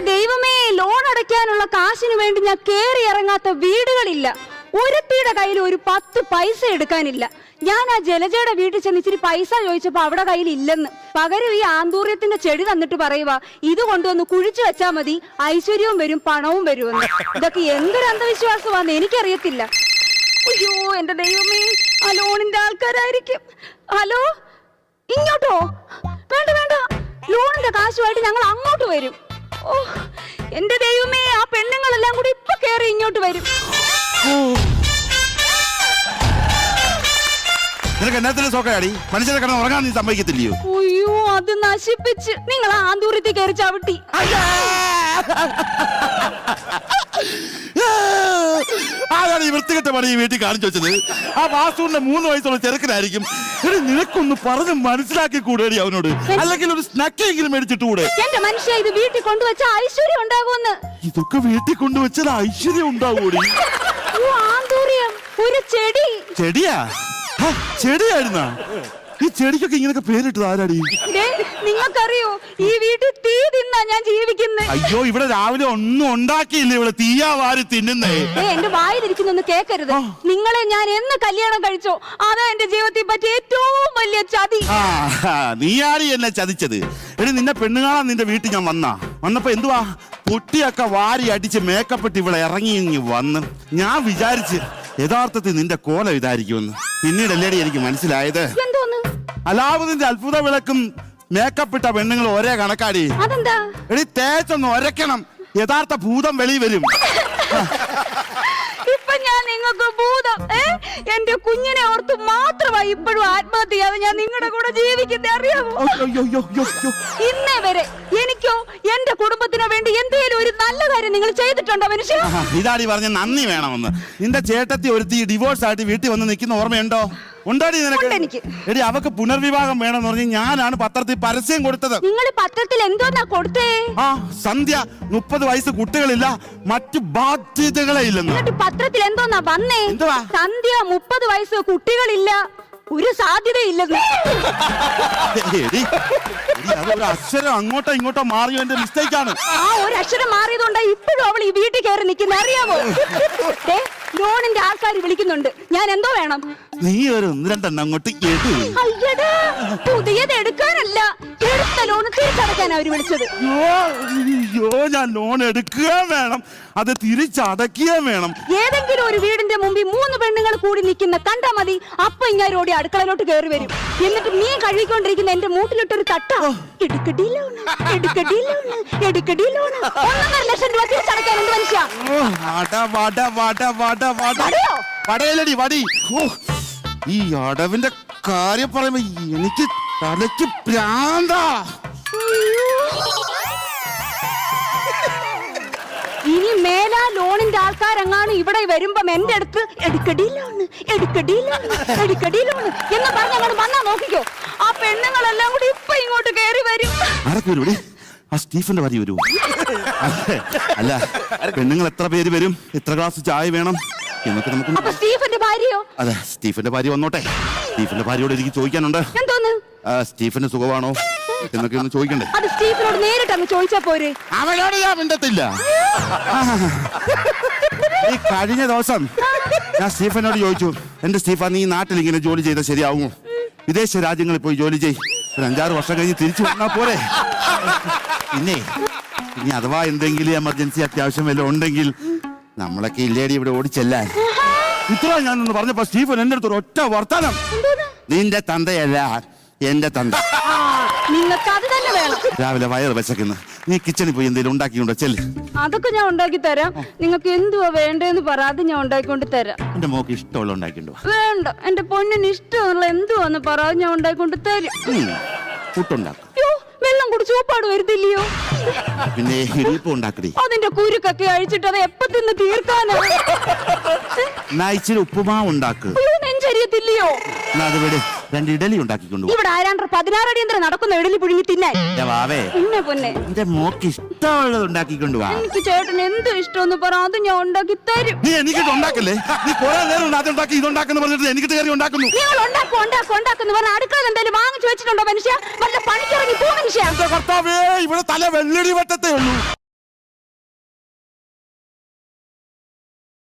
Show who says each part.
Speaker 1: എന്റെ ദൈവമേ ലോൺ അടയ്ക്കാനുള്ള കാശിന് വേണ്ടി ഞാൻ കേറി ഇറങ്ങാത്ത വീടുകളില്ല. ഒരുത്തിയുടെ കയ്യിൽ ഒരു പത്ത് പൈസ എടുക്കാനില്ല. ഞാൻ ആ ജലജയുടെ വീട്ടിൽ ചെന്ന് ഇച്ചിരി പൈസ ചോദിച്ചപ്പോ അവിടെ കയ്യിൽ ഇല്ലെന്ന്. പകരം ഈ ആന്തൂര്യത്തിന്റെ ചെടി തന്നിട്ട് പറയുക ഇത് കൊണ്ടുവന്ന് കുഴിച്ചു വെച്ചാ മതി ഐശ്വര്യവും വരും പണവും വരുമെന്ന്. ഇതൊക്കെ എന്തൊരു അന്ധവിശ്വാസമാണെന്ന് എനിക്കറിയത്തില്ല. അയ്യോ എന്റെ ദൈവമേ ആ ലോണിന്റെ ആൾക്കാരായിരിക്കും. ഹലോ ഇങ്ങോട്ടോ? വേണ്ട വേണ്ട. ലോണിന്റെ കാശുമായിട്ട് ഞങ്ങൾ അങ്ങോട്ട് വരും. ഓ എന്റെ ദൈവമേ ആ പെണ്ണുങ്ങളെല്ലാം കൂടി ഇപ്പൊ കേറി ഇങ്ങോട്ട് വരും.
Speaker 2: നിനക്ക് എന്നാത്തിന് സോക്കയാടി മനുഷ്യരെ കടന്ന് ഉറങ്ങാൻ നീ സമ്മതിക്കത്തില്ലയോ?
Speaker 1: അയ്യോ അത് നശിപ്പിച്ച്. നിങ്ങൾ ആ ആന്തൂരത്തിൽ കയറി ചവിട്ടി.
Speaker 2: ആരാണ് ഈ വൃത്തികെട്ട പണി ഈ വീട്ടിൽ കാണിച്ചു വെച്ചത്? ആ വാസുവിന്റെ മൂന്ന് വയസ്സുള്ള ചെറുക്കനായിരിക്കും എടി നിനക്കൊന്ന് പറഞ്ഞ് മനസ്സിലാക്കി കൂടേടി അവനോട്. അല്ലെങ്കിൽ ഒരു സ്നാക്കെങ്കിലും മേടിച്ചിട്ട് കൂടെ.
Speaker 1: എന്റെ മനുഷ്യ ഇത് വീട്ടിൽ കൊണ്ടുവച്ച ഐശ്വര്യം ഉണ്ടാകുമെന്ന്.
Speaker 2: ഇതൊക്കെ വീട്ടിൽ കൊണ്ടുവച്ചാൽ ഐശ്വര്യം ഉണ്ടാവൂടി
Speaker 1: ഒരു ചെടി.
Speaker 2: ചെടിയാ? ചെടിയായിരുന്നാ? ഈ ചെടിക്കൊക്കെ ഇങ്ങനൊക്കെ പേരിട്ടത് ആരാടി?
Speaker 1: നിങ്ങൾക്കറിയോ ഈ വീട്ടിൽ തീ തിന്നാ ഞാൻ ജീവിക്കുന്നത്
Speaker 2: അയ്യോ ഇവിടെ രാവിലെ ഒന്നും ഉണ്ടാക്കിയില്ല ഇവിടെ തീയാ വാരി തിന്നുന്നേ.
Speaker 1: എന്റെ വായിലിരിക്കുന്നൊന്ന് കേക്കരുത്. നിങ്ങളെ ഞാൻ എന്ന് കല്യാണം കഴിച്ചോ? അതാ എന്റെ ജീവിതത്തിൽ പറ്റിയ ഏറ്റവും വലിയ ചതി.
Speaker 2: നീയാടി എന്നെ ചതിച്ചത്? എടി നിന്നെ പെണ്ണുകാണാൻ നിന്റെ വീട്ടിൽ ഞാൻ വന്നാ. വന്നപ്പോ എന്തുവാ? പൊട്ടിയൊക്കെ വാരി അടിച്ച് മേക്കപ്പ് ഇട്ട് ഇവിടെ ഇറങ്ങി ഇങ്ങി വന്ന്. ഞാൻ വിചാരിച്ച് യഥാർത്ഥത്തിൽ നിന്റെ കോല ഇതായിരിക്കുമെന്ന്. പിന്നീടല്ലേടി എനിക്ക് മനസ്സിലായത്? അലാവുദിന്റെ അത്ഭുത വിളക്കും മേക്കപ്പ് ഇട്ട പെണ്ണുങ്ങൾ ഒരേ കണക്കാടി.
Speaker 1: അതെന്താ?
Speaker 2: എടി തേച്ചൊന്ന് ഒരക്കണം യഥാർത്ഥ ഭൂതം വെളി വരും.
Speaker 1: ഇപ്പൊ ഞാൻ നിങ്ങൾക്ക് ഭൂതം ഏ? എന്റെ കുഞ്ഞിനെ ഓർത്ത് മാത്രമായി ഇപ്പോഴും ആത്മഹത്യ ചെയ്യാതെ ഞാൻ നിങ്ങളുടെ കൂടെ ജീവിക്കുന്ന അറിയാമോ
Speaker 2: അയ്യോ, അയ്യോ, അയ്യോ, അയ്യോ.
Speaker 1: ഇന്നേ വരെ എനിക്കോ എന്റെ കുടുംബത്തിനോ വേണ്ടി എന്തെങ്കിലും ഒരു നല്ല കാര്യം നിങ്ങൾ ചെയ്തിട്ടുണ്ടോ മനുഷ്യ?
Speaker 2: ആഹാ, ഇതാടി പറഞ്ഞ നന്ദി വേണമെന്ന്. നിന്റെ ചേട്ടത്തി ഒരുത്തി ഡിവോഴ്സ് ആയിട്ട് വീട്ടിൽ വന്ന് നിൽക്കുന്ന ഓർമ്മയുണ്ടോ? ഉണ്ടാടി നിനക്ക്.
Speaker 1: ഉണ്ട് എനിക്ക്.
Speaker 2: എടി അവക്ക് പുനർവിവാഹം വേണമെന്ന് പറഞ്ഞ് ഞാനാണ് പത്രത്തിൽ പരസ്യം കൊടുത്തത്.
Speaker 1: നിങ്ങൾ പത്രത്തിൽ എന്തോന്നാ കൊടുത്തേ?
Speaker 2: ആ സന്ധ്യ മുപ്പത് വയസ്സ് കുട്ടികളില്ല മറ്റു ബാധ്യതകളെ ഇല്ലെന്ന്.
Speaker 1: എന്നിട്ട് പത്രത്തിൽ എന്തോന്നാ വന്നേ?
Speaker 2: എന്തുവാ?
Speaker 1: സന്ധ്യ മുപ്പത് വയസ്സ് കുട്ടികളില്ല ഒരു സാധ്യതയില്ലെന്ന്
Speaker 2: എടി, എടി, അതൊരു അക്ഷരം അങ്ങോട്ടോ ഇങ്ങോട്ടോ മാറിയോ? എന്റെ മിസ്റ്റേക്ക് ആണ്.
Speaker 1: ആ ഒരു അക്ഷരം മാറിയതുകൊണ്ടാ ഇപ്പോഴും അവൾ ഈ വീട്ടിൽ കയറി നിൽക്കുന്ന അറിയാമോ ദേ, ലോണിന്റെ ആൾക്കാർ വിളിക്കുന്നുണ്ട്. ഞാൻ എന്തോ വേണം?
Speaker 2: നീ ഒരു ഒന്ന് രണ്ടെണ്ണം അങ്ങോട്ട് എടു
Speaker 1: അയ്യടാ പുതിയത് എടുക്കാനല്ല എടുത്ത ലോൺ തിരിച്ചടക്കാൻ അവർ വിളിച്ചത്.
Speaker 2: അയ്യോ, അയ്യോ ഞാൻ ലോൺ എടുക്കുകയും വേണം. അത് തിരിച്ചടക്കുകയും വേണം.
Speaker 1: ഏതെങ്കിലും ഒരു വീടിന്റെ മുമ്പിൽ മൂന്ന് പെണ്ണുങ്ങൾ കൂടി നിൽക്കുന്ന കണ്ടാ മതി അപ്പൊ ഇങ്ങാരോടി അടുക്കളയിലോട്ട് കയറി വരും. എന്നിട്ട് മീൻ കഴുകിക്കൊണ്ടിരിക്കുന്ന എന്റെ മൂട്ടിലിട്ടൊരു തട്ട. എടുക്കടി ലോണ് എടുക്കടി ലോണ് എടുക്കടി ലോണ് ഒന്നര ലക്ഷം രൂപ തിരിച്ചടക്കാൻ എന്ത് മനുഷ്യ
Speaker 2: വട വട വട വട വട.
Speaker 1: വടയോ?
Speaker 2: വടി. ഓ, ഈ അടവിന്റെ കാര്യം പറയുമ്പോ എനിക്ക് തലയ്ക്ക് പ്രാന്താ.
Speaker 1: ഇനി മേലാ ലോണിന്റെ ആൾക്കാരെങ്ങാണ് ഇവിടെ വരുമ്പം എന്റെ അടുത്ത് എടുക്കടി ലോണ് എടുക്കടി ലോണ് എടുക്കടി ലോണ് എന്ന് പറഞ്ഞ് അങ്ങോട്ട് വന്നാ നോക്കിക്കോ. ആ പെണ്ണുങ്ങളെല്ലാം കൂടി ഇപ്പൊ ഇങ്ങോട്ട് കയറി വരും.
Speaker 2: ആരൊക്കെ വരൂടെ ആ സ്റ്റീഫന്റെ വരി വരൂ അല്ല പെണ്ണുങ്ങൾ എത്ര പേര് വരും? എത്ര ഗ്ലാസ് ചായ വേണം? എന്നൊക്കെ നമുക്ക്
Speaker 1: അപ്പൊ സ്റ്റീഫന്റെ ഭാര്യയോ?
Speaker 2: അതെ സ്റ്റീഫന്റെ ഭാര്യ വന്നോട്ടെ. സ്റ്റീഫന്റെ ഭാര്യയോട് എനിക്ക് ചോദിക്കാനുണ്ട്.
Speaker 1: എന്തോന്ന്?
Speaker 2: ആ, സ്റ്റീഫന് സുഖമാണോ എന്നൊക്കെ ഒന്ന് ചോദിക്കണ്ടേ?
Speaker 1: അത് സ്റ്റീഫനോട് നേരിട്ട് അങ്ങ് ചോദിച്ചാ പോരെ.
Speaker 2: അവനോട് ഞാൻ മിണ്ടത്തില്ല. ഈ കഴിഞ്ഞ ദിവസം ഞാൻ സ്റ്റീഫനോട് ചോദിച്ചു എന്റെ സ്റ്റീഫ നീ നാട്ടിൽ ഇങ്ങനെ ജോലി ചെയ്താൽ ശരിയാവുമോ? വിദേശ രാജ്യങ്ങളിൽ പോയി ജോലി ചെയ്. ഒരു അഞ്ചാറ് വർഷം കഴിഞ്ഞ് തിരിച്ചു വന്നാ പോരെ. പിന്നെ ഇനി അഥവാ എന്തെങ്കിലും എമർജൻസി അത്യാവശ്യം വല്ലതും ഉണ്ടെങ്കിൽ നമ്മളൊക്കെ ഇല്ലേടി ഇവിടെ ഓടിച്ചെല്ലാൻ ഇത്ര ഞാൻ ഒന്ന് പറഞ്ഞപ്പോ സ്റ്റീഫൻ എന്റെ അടുത്ത് ഒറ്റ വർത്താനം. നിന്റെ തന്തയല്ല എന്റെ തന്ത.
Speaker 1: നിങ്ങൾക്ക് അത് തന്നെ വേണം.
Speaker 2: രാവിലെ വയറ് വെച്ചേക്കുന്നു. നീ കിച്ചണിൽ പോയി എന്തെങ്കിലും ഉണ്ടാക്കിയുണ്ടോ ചെല്ല്.
Speaker 1: അതൊക്കെ ഞാൻ ഉണ്ടാക്കി തരാം. നിങ്ങൾക്ക് എന്തുവാ വേണ്ടേന്ന് പറ അത് ഞാൻ ഉണ്ടാക്കിക്കൊണ്ട് തരാം.
Speaker 2: എന്റെ മോക്ക് ഇഷ്ടമുള്ള ഉണ്ടാക്കിണ്ടോ
Speaker 1: വേണ്ട എന്റെ പൊന്നിന് ഇഷ്ടമുള്ള എന്തുവാന്ന് പറ അത് ഞാൻ ഉണ്ടാക്കിക്കൊണ്ട് തരും.
Speaker 2: ഫുഡ്
Speaker 1: ഉണ്ടാക്കും വെള്ളം കുടിച്ച് ഊപ്പാട് വരുത്തില്ലയോ
Speaker 2: പിന്നെ ഇടിയപ്പം ഉണ്ടാക്കടി.
Speaker 1: അതിന്റെ കുരുക്കൊക്കെ അഴിച്ചിട്ട് അത് എപ്പ തിന്ന് തീർക്കാനാ?
Speaker 2: എന്നാ ഇച്ചിരി ഉപ്പുമാവ് ഉണ്ടാക്ക്.
Speaker 1: അയ്യോ നെഞ്ചരിയത്തില്ലയോ?
Speaker 2: എന്നാ അത് വിട്. രണ്ട് ഇഡലി ഉണ്ടാക്കിക്കൊണ്ടു
Speaker 1: ഇവിടെ ആരാണ്ട് പതിനാറടി യന്ത്രം നടക്കുന്ന ഇടലി പുഴുങ്ങി തിന്നാൻ.
Speaker 2: വാവേ.
Speaker 1: പിന്നെ പൊന്നെ.
Speaker 2: എന്റെ മോക്ക് ഇഷ്ടമുള്ളത് ഉണ്ടാക്കിക്കൊണ്ടു വാ.
Speaker 1: എനിക്ക് ചേട്ടൻ എന്ത് ഇഷ്ടമെന്ന് പറ അത് ഞാൻ ഉണ്ടാക്കി തരും.
Speaker 2: നീ എനിക്കിട്ട് ഉണ്ടാക്കല്ലേ? നീ കുറെ നേരം ഉണ്ടാക്കി ഉണ്ടാക്കി ഇതുണ്ടാക്കുന്നു പറഞ്ഞിട്ട് എനിക്കിട്ട് കയറി ഉണ്ടാക്കുന്നു.
Speaker 1: നിങ്ങൾ ഉണ്ടാക്കും ഉണ്ടാക്കും ഉണ്ടാക്കുന്നു പറഞ്ഞ അടുക്കള വാങ്ങിച്ചു വെച്ചിട്ടുണ്ടോ മനുഷ്യ? വല്ല പണിക്കിറങ്ങി പോ മനുഷ്യ.
Speaker 2: എന്റെ ഇവിടെ തല വെള്ളടി വട്ടത്തേ ഉള്ളൂ.